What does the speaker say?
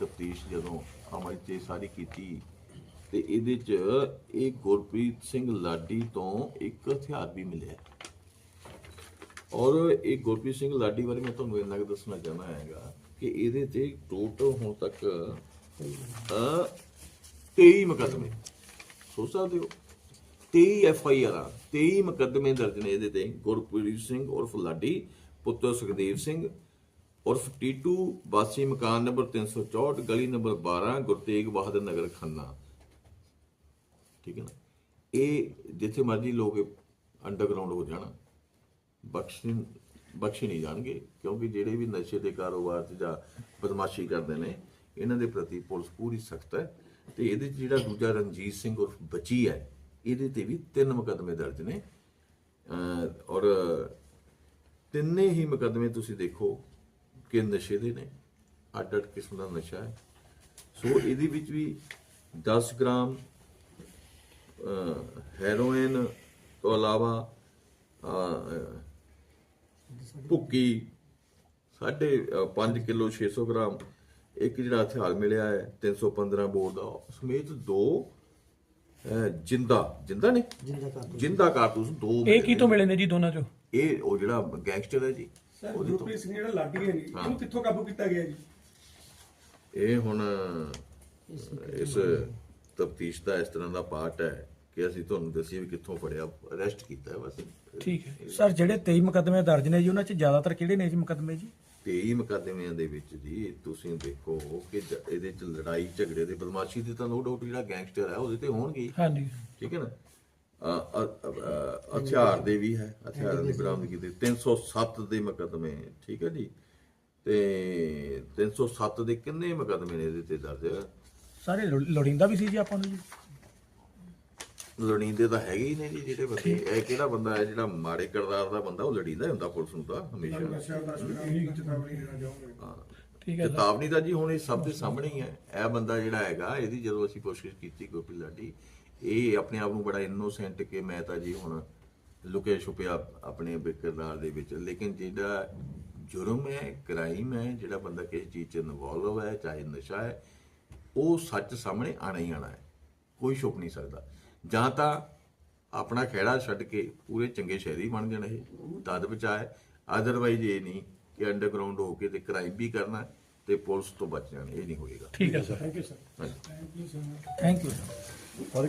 ਤਫਤੀਸ਼ ਜਦੋਂ ਅਮਲ 'ਚ ਸਾਰੀ ਕੀਤੀ, ਤੇ ਇਹਦੇ 'ਚ ਇਹ ਗੁਰਪ੍ਰੀਤ ਸਿੰਘ ਲਾਡੀ ਤੋਂ ਇੱਕ ਹਥਿਆਰ ਵੀ ਮਿਲਿਆ। ਔਰ ਇਹ ਗੁਰਪ੍ਰੀਤ ਸਿੰਘ ਲਾਡੀ ਬਾਰੇ ਮੈਂ ਤੁਹਾਨੂੰ ਇੰਨਾ ਕੁ ਦੱਸਣਾ ਚਾਹਨਾ ਹੈਗਾ ਕਿ ਇਹਦੇ ਤੇ ਟੋਟਲ ਹੁਣ ਤੱਕ, ਅ 23 ਮੁਕੱਦਮੇ। ਸੋਚ ਸਕਦੇ ਹੋ? 23 ਐਫ ਆਈ ਆਰ 23 ਮੁਕੱਦਮੇ ਦਰਜ ਨੇ ਇਹਦੇ ਤੇ, ਗੁਰਪ੍ਰੀਤ ਸਿੰਘ ਉਰਫ ਲਾਡੀ, ਪੁੱਤਰ ਸੁਖਦੇਵ ਸਿੰਘ ਉਰਫ ਟੀਟੂ ਵਾਸੀ ਮਕਾਨ ਨੰਬਰ 364 ਗਲੀ ਨੰਬਰ 12 ਗੁਰਤੇਗ ਬਹਾਦਰ ਨਗਰ ਖੰਨਾ। ਠੀਕ ਹੈ ਨਾ? ਇਹ ਜਿੱਥੇ ਮਰਜ਼ੀ ਲੋਕ ਅੰਡਰਗਰਾਉਂਡ ਹੋ ਜਾਣ, ਬਖਸ਼ ਬਖਸ਼ੇ ਨਹੀਂ ਜਾਣਗੇ, ਕਿਉਂਕਿ ਜਿਹੜੇ ਵੀ ਨਸ਼ੇ ਦੇ ਕਾਰੋਬਾਰ 'ਚ ਜਾਂ ਬਦਮਾਸ਼ੀ ਕਰਦੇ ਨੇ, ਇਹਨਾਂ ਦੇ ਪ੍ਰਤੀ ਪੁਲਿਸ ਪੂਰੀ ਸਖਤ ਹੈ ਤੇ ਇਹਦੇ 'ਚ ਜਿਹੜਾ ਦੂਜਾ ਰਣਜੀਤ ਸਿੰਘ ਉਰਫ ਬਚੀ ਹੈ, ਇਹਦੇ ਤੇ ਵੀ ਤਿੰਨ ਮੁਕੱਦਮੇ ਦਰਜ ਨੇ। ਔਰ ਤਿੰਨੇ ਹੀ ਮੁਕੱਦਮੇ ਤੁਸੀਂ ਦੇਖੋ ਕਿ ਨਸ਼ੇ ਦੇ ਨੇ ਅੱਡ ਅੱਡ ਕਿਸਮ ਦਾ ਨਸ਼ਾ ਹੈ। ਸੋ ਇਹਦੇ ਵਿੱਚ ਵੀ 10 ਗ੍ਰਾਮ ਹੈਰੋਇਨ ਤੋਂ ਇਲਾਵਾ ਭੁੱਕੀ ਸਾਢੇ 5 ਕਿਲੋ 600 ਗ੍ਰਾਮ ਇੱਕ ਜਿਹੜਾ ਹਥਿਆਰ ਮਿਲਿਆ ਹੈ 315 ਬੋਰ ਦਾ ਸਮੇਤ ਦੋ ਜਿੰਦਾ ਜਿੰਦਾ ਨੇ ਜਿੰਦਾ ਕਾਰਤੂਸ। ਦੋ ਇਹ ਕੀ। ਤੋਂ ਮਿਲੇ ਨੇ ਜੀ ਦੋਨਾਂ ਚੋਂ? ਇਹ ਉਹ ਜਿਹੜਾ ਗੈਂਗਸਟਰ ਹੈ ਜੀ। ਸਰ ਉਹਦੇ ਤੋਂ। ਗੁਰਪ੍ਰੀਤ ਸਿੰਘ ਜਿਹੜਾ ਲਾਡੀ ਹੈ ਜੀ ਇਹਨੂੰ ਕਿੱਥੋਂ ਕਾਬੂ ਕੀਤਾ ਗਿਆ ਜੀ? ਇਹ ਹੁਣ ਇਸ ਤਫਤੀਸ਼ ਦਾ ਇਸ ਤਰ੍ਹਾਂ ਦਾ ਪਾਰਟ ਹੈ ਕਿ ਅਸੀਂ ਤੁਹਾਨੂੰ ਦੱਸੀਏ ਵੀ ਕਿੱਥੋਂ ਫੜਿਆ ਅਰੈਸਟ ਕੀਤਾ ਹੈ ਬਸ। ਠੀਕ ਹੈ। ਸਰ ਜਿਹੜੇ 23 ਮੁਕੱਦਮੇ ਦਰਜ ਨੇ ਜੀ ਉਹਨਾਂ 'ਚ ਜ਼ਿਆਦਾਤਰ ਕਿਹੜੇ ਨੇ ਜੀ ਮੁਕੱਦਮੇ ਜੀ? 23 ਮੁਕੱਦਮਿਆਂ ਦੇ ਵਿੱਚ ਜੀ ਤੁਸੀਂ ਦੇਖੋ ਕਿ ਜ- ਇਹਦੇ ਚ ਲੜਾਈ ਝਗੜੇ ਦੇ ਬਦਮਾਸ਼ੀ ਦੇ ਤਾਂ ਨੋ ਡਾਊਟ ਜਿਹੜਾ ਗੈਂਗਸਟਰ ਹੈ ਉਹਦੇ ਤੇ ਹੋਣਗੇ। ਹੀ। ਹਾਂਜੀ। ਠੀਕ ਹੈ ਨਾ? ਅ- ਅ- ਅ- ਹਥਿਆਰ ਦੇ ਵੀ ਹੈ ਹਥਿਆਰਾਂ ਦੀ ਬਰਾਮਦਗੀ ਦੇ। 307 ਦੇ ਮੁਕੱਦਮੇ ਠੀਕ ਹੈ ਜੀ? ਤੇ 307 ਦੇ ਕਿੰਨੇ ਮੁਕੱਦਮੇ ਨੇ ਇਹਦੇ ਤੇ ਦਰਜ? ਸਾਰੇ ਲੋੜੀਂਦਾ ਵੀ ਸੀ ਜੀ ਆਪਾਂ ਨੂੰ ਜੀ। ਲੜੀਂਦੇ ਤਾਂ ਹੈਗੇ ਹੀ ਨੇ ਜੀ ਜਿਹੜੇ ਬੰਦੇ ਇਹ ਕਿਹੜਾ ਬੰਦਾ ਹੈ ਜਿਹੜਾ ਮਾੜੇ ਕਿਰਦਾਰ ਦਾ ਬੰਦਾ ਉਹ ਲੜੀਂਦਾ ਹੁੰਦਾ ਪੁਲਿਸ ਨੂੰ ਤਾਂ ਹਮੇਸ਼ਾ। ਦਾ ਠੀਕ ਹੈ ਚੇਤਾਵਨੀ ਤਾਂ ਜੀ ਹੁਣ ਇਹ ਸਭ ਦੇ ਸਾਹਮਣੇ ਹੀ ਹੈ। ਇਹ ਬੰਦਾ ਜਿਹੜਾ ਹੈਗਾ ਇਹਦੀ ਜਦੋਂ ਅਸੀਂ ਕੋਸ਼ਿਸ਼ ਕੀਤੀ ਗੋਪੀ ਲਾਡੀ ਇਹ ਆਪਣੇ ਆਪ ਨੂੰ ਬੜਾ ਇਨੋਸੈਂਟ ਕਿ ਮੈਂ ਤਾਂ ਜੀ ਹੁਣ ਲੁਕੇ ਛੁਪਿਆ ਆਪਣੇ ਕਿਰਦਾਰ ਦੇ ਵਿੱਚ। ਲੇਕਿਨ ਜਿਹੜਾ ਜੁਰਮ ਹੈ ਕ੍ਰਾਈਮ ਹੈ ਜਿਹੜਾ ਬੰਦਾ ਕਿਸੇ ਚੀਜ਼ 'ਚ ਇਨਵੋਲਵ ਹੈ ਚਾਹੇ ਨਸ਼ਾ ਹੈ ਉਹ ਸੱਚ ਸਾਹਮਣੇ ਆਣਾ ਹੀ ਆਣਾ ਹੈ। ਕੋਈ ਛੁਪ ਨਹੀਂ ਸਕਦਾ। ਜਾਂ ਤਾਂ ਆਪਣਾ ਖਹਿੜਾ ਛੱਡ ਕੇ ਪੂਰੇ ਚੰਗੇ ਸ਼ਹਿਰੀ ਬਣ ਜਾਣ ਇਹ ਤਦ ਬਚਾਏ ਅਦਰਵਾਈਜ਼ ਇਹ ਨਹੀਂ ਕਿ ਅੰਡਰਗਰਾਉਂਡ ਹੋ ਕੇ ਤੇ ਕ੍ਰਾਈਮ ਵੀ ਕਰਨਾ ਤੇ ਪੁਲਿਸ ਤੋਂ ਬਚ ਜਾਣ ਇਹ ਨਹੀਂ ਹੋਏਗਾ। ਠੀਕ ਹੈ sir thank you sir thank you sir